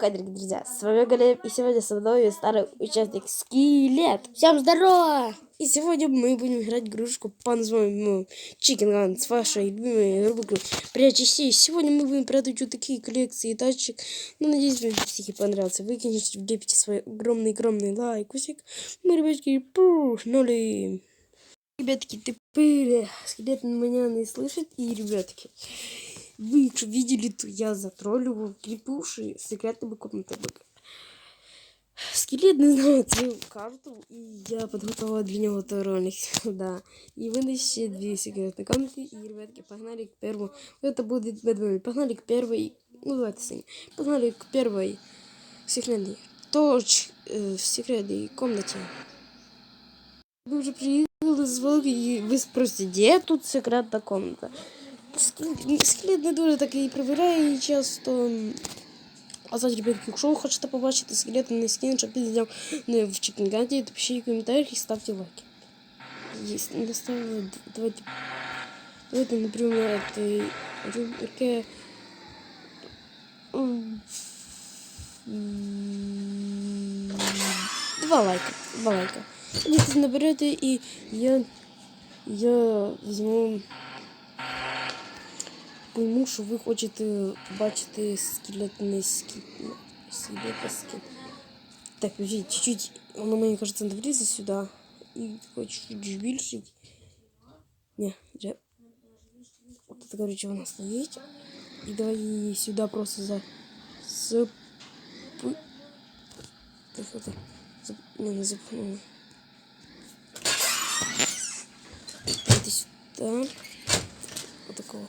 Хай, дорогие друзья, с вами Галеб, и сегодня со мной старый участник Скелет. Всем здорово! И сегодня мы будем играть игрушку по названию Chicken Gun с вашей любимой рубрикой «Прячь Сегодня мы будем прятать вот такие коллекции тачек. Ну, надеюсь, вам стихи понравятся. Вы, конечно, влепите свой огромный-огромный лайкусик. Мы, ребятки, пушнули. Ребятки, ты пыли. Скелет меня не слышит. И, ребятки, вы что видели, то я затролливал клипуши секретными комнатами. Скелет не знает свою карту, и я подготовила для него той ролик. да. И выносите две секретные комнаты, и, ребятки, погнали к первому. Это будет бэдбой. Погнали к первой. Ну, давайте сами. Погнали к первой секретной. Точ э, в секретной комнате. Вы уже приехали с Волги, и вы спросите, где тут секретная комната? Скелет не дуже такий перевіряє часто. А зараз, ребятки, якщо ви хочете побачити скелет на скін, щоб він зняв не в чекінгаті, то пишіть в коментарях і ставте лайки. Есть, не ставили, давайте, давайте, например, этой рубрике Два лайка, два лайка. Идите наберете, и я, я возьму пойму, що ви хочете побачити скелетний скін. Ну, скелетний скін. Так, подожди, чуть-чуть, воно мені кажется, надо влізти сюди. І такой чуть-чуть збільшить. Не, вже. Вот это, короче, вона стоїть. І давай її сюди просто за... Зап... Так, это... Зап... Не, не запнула. Это сюда. Вот такого.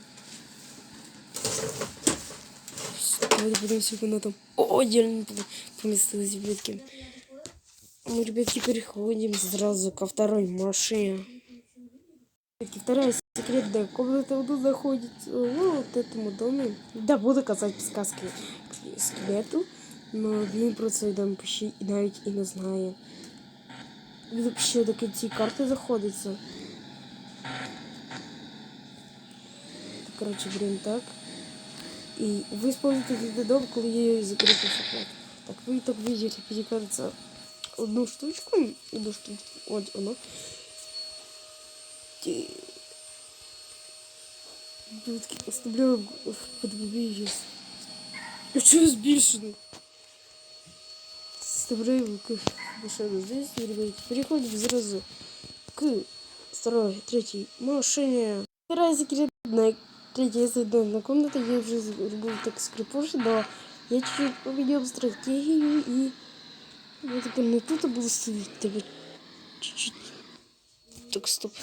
Давайте подивимося, як вона там отдельно поместилась, ребятки. Мы, ребятки, переходим сразу ко второй машине. Ребятки, вторая секретная комната вот тут находится. Ну, вот этому доме. Да, буду казать сказки скелету, но він про це там ще навіть і не знає. Він ще до кінці карти заходиться. Короче, блин, так. И вы используете этот дом, коли я закрытый секрет. Так, вы так видите, мне кажется, одну штучку, одну штучку, вот оно. Дудки, оставляю под сейчас. А что збільшено? Вставляю к машину здесь, ребята. Переходим сразу к второй, третьей машине. Вторая секретная Третья задана комната, я уже был так скрипуш, да. Я чуть-чуть поменял стратегию и я теперь не тут буду ставить, тебе чуть-чуть. Так, стоп.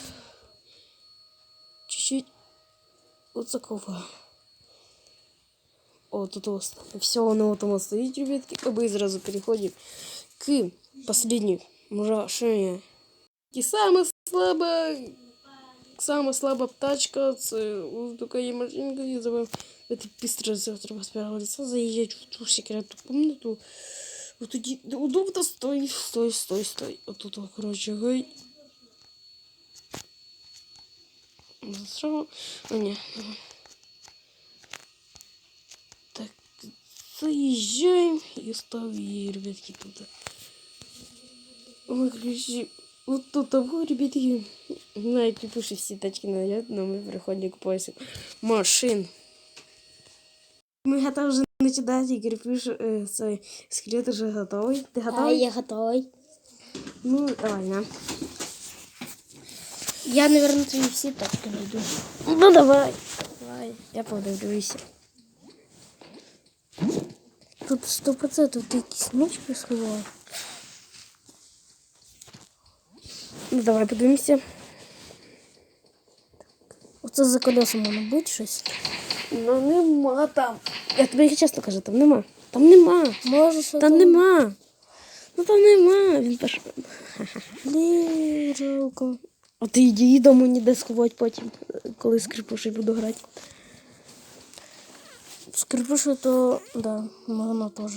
Чуть-чуть вот такого. О, тут вот. Все, оно вот там стоит, ребятки. А мы сразу переходим к последней мурашине. И самое слабое Сама слаба птачка, це така є машинка, я забив это быстро завтра с первого лица заезжать в ту секретную комнату. Вот тоді удобно стой, стой, стой, стой. Вот короче, гай. Засрал. А, не. Так, заезжаем и ставим, ребятки, туда. Выключи. Вот тут того, ребятки, знаете, пуши все тачки найдет, но мы приходим к поиску машин. Мы готовы уже начинать, Игорь, пишет, э, свой скелет уже готовый. Ты готовый? Да, я готовый. Ну, давай, на. Я, наверное, твои все тачки найду. Ну, давай. Давай, я подивлюсь. Тут сто процентов ты кисничку сховал. Ну, давай подивимося. Оце за колесом воно буде щось. Ну нема там. Я тобі чесно кажу, там нема. Там нема. Може, що Там нема. Ну там нема. Він пішов. Блін, жалко. А ти її дому ніде сховати потім, коли скрипуші буду грати. Скрипушу, то да, воно теж.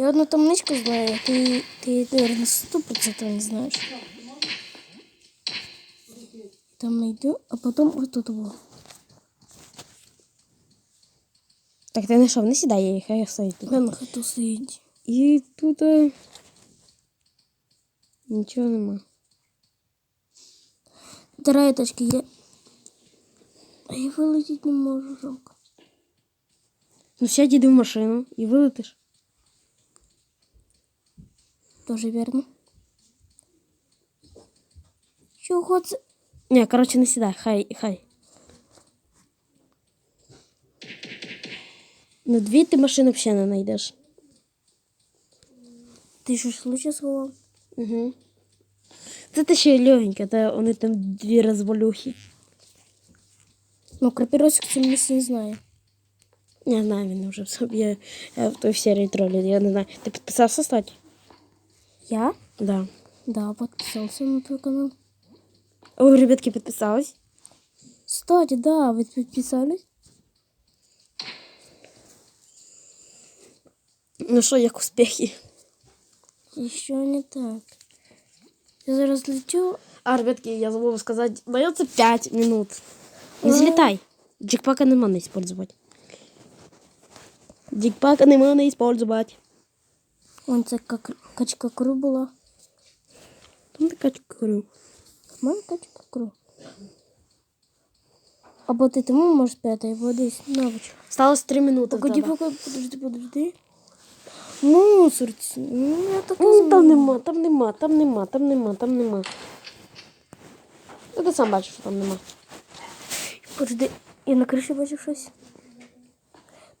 Я одну табличку знаю, ти, ти, наверное, сто процентов не знаєш. там найду, а потом вот тут вот. Так ти знайшов, не сідай, хай стоїть тут. Я на хату стоїть. І тут е, нічого нема. Треточки є. А я вилетіти не можу, жалко. Ну сядь іди в машину і вилетиш. Тоже вірно. Чого це? Ні, коротше, не сідай, хай, хай. Ну, дві ти машини взагалі не знайдеш. Ти що ж лучше сховав? Угу. Це ти ще легенька, та вони там дві розвалюхи. Ну, крапіросик це місце не знає. Я знаю, він вже в я, я в той серії тролі, я не знаю. Ти підписався, стать? Я? Да. Да, подписался на твой канал. О, ребятки, підписались? Кстати, да, вы подписались? Ну що, як успіхи? Еще не так. Я зараз лечу. А, ребятки, я забула сказати, дається 5 минут. Не Ага. злітай. Джекпака нема не использовать. Джекпака нема не использовать. Вон це как качка кру була. Там така говорю. Мам, качка кру. Або ти тому можеш п'яти, або десь навич. Осталось 3 минути. в Погоди, тебе. погоди, подожди, подожди. Мусорці. Ну, я так і Ну, там знала. нема, там нема, там нема, там нема, там нема. Ну, ти сам бачиш, що там нема. Подожди, я на криші бачив щось.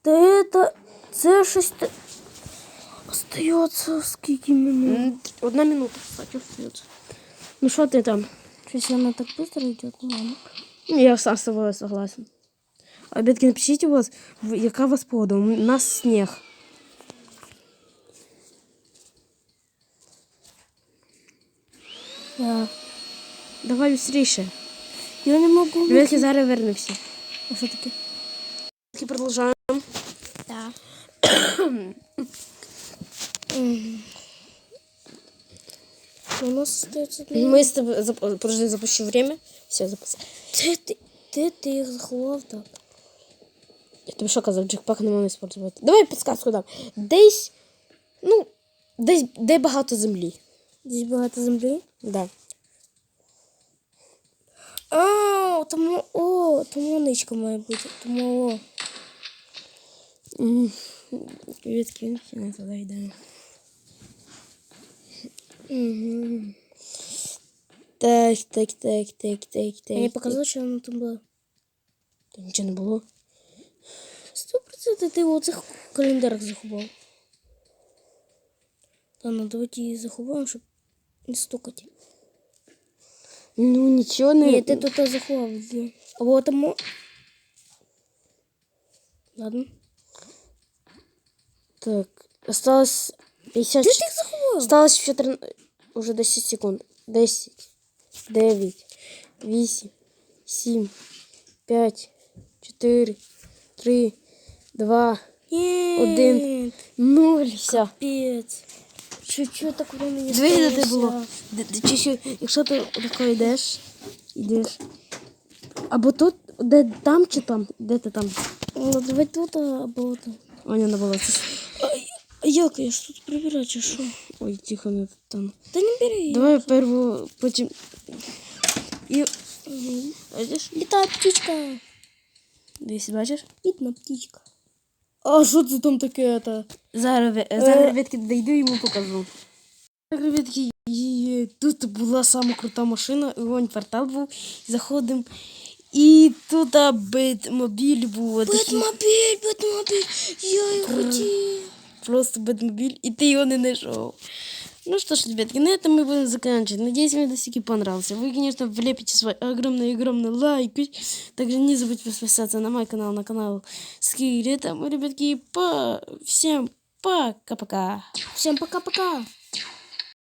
Та це, це щось... Те... Остається скільки минут. Одна минута, кстати, остается. Ну что ты там? Щось вона так быстро йде, ну ладно. Ну, Я сам с тобой согласен. Ребятки, напишите у вас, яка у вас погода. У нас снег. Я, Давай быстрее. я не можу. Ребятки, зараз вернемся. А що таке? Продолжаем. Так. У нас остається дві. Мы с тобой... зап- Подожди, запущу время. Все, запуск. Де ти, де ти їх заховав так? Я тобі що казав, джекпак не можна использовать. Давай підсказку дам. Десь, ну, десь, де багато землі. Десь багато землі. Да. А, тому, о, тому ничка має бути. Тому, о. Ребятки, він не туди йде. Мгм. Так, так, так, так, так, так. Мені так. показалось, що воно там було. Та нічого не було. Сто процентів ти в оцих календарах заховав. Ладно, давайте її заховаємо, щоб не стукати. Ну, нічого не... Ні, ти тут заховав. Або тому... Ладно. Так, осталось 50... Ти ж їх заховав? Осталось 14... Уже 10 секунд. 10, 9, 8, 7, 5, 4, 3, 2, Ні. Один. 0. Все. Капець. Що, що так времени Дві ти сталося? було. Д- д- Чи ще, якщо ти тако йдеш, йдеш. Або тут, де там чи там? Де ти там? Ну, давай тут, або тут. О, не було. Це ж- А як я ж тут прибираю, чи що? Ой, тихо, не там. Та не бери. Давай перву, потім. І. Мгм. Бачиш? Літає птичка. Десь бачиш? Бідна птичка. А що це там таке? Та? Зараз, ви- зараз ребятки, дойду йому покажу. Так, ребятки, і тут була сама крута машина, і вон портал був, заходимо. І тут а, битмобіль був. отакий. Бетмобіль, Бетмобіль. Я його хотів. Просто Бэтмобиль, и ты его не нашел. Ну что ж, ребятки, на этом мы будем заканчивать. Надеюсь, вам видосики понравился. Вы, конечно, влепите свой огромный-огромный лайк. Также не забудьте подписаться на мой канал, на канал Скирета. Мы, ребятки, по... всем пока-пока. Всем пока-пока.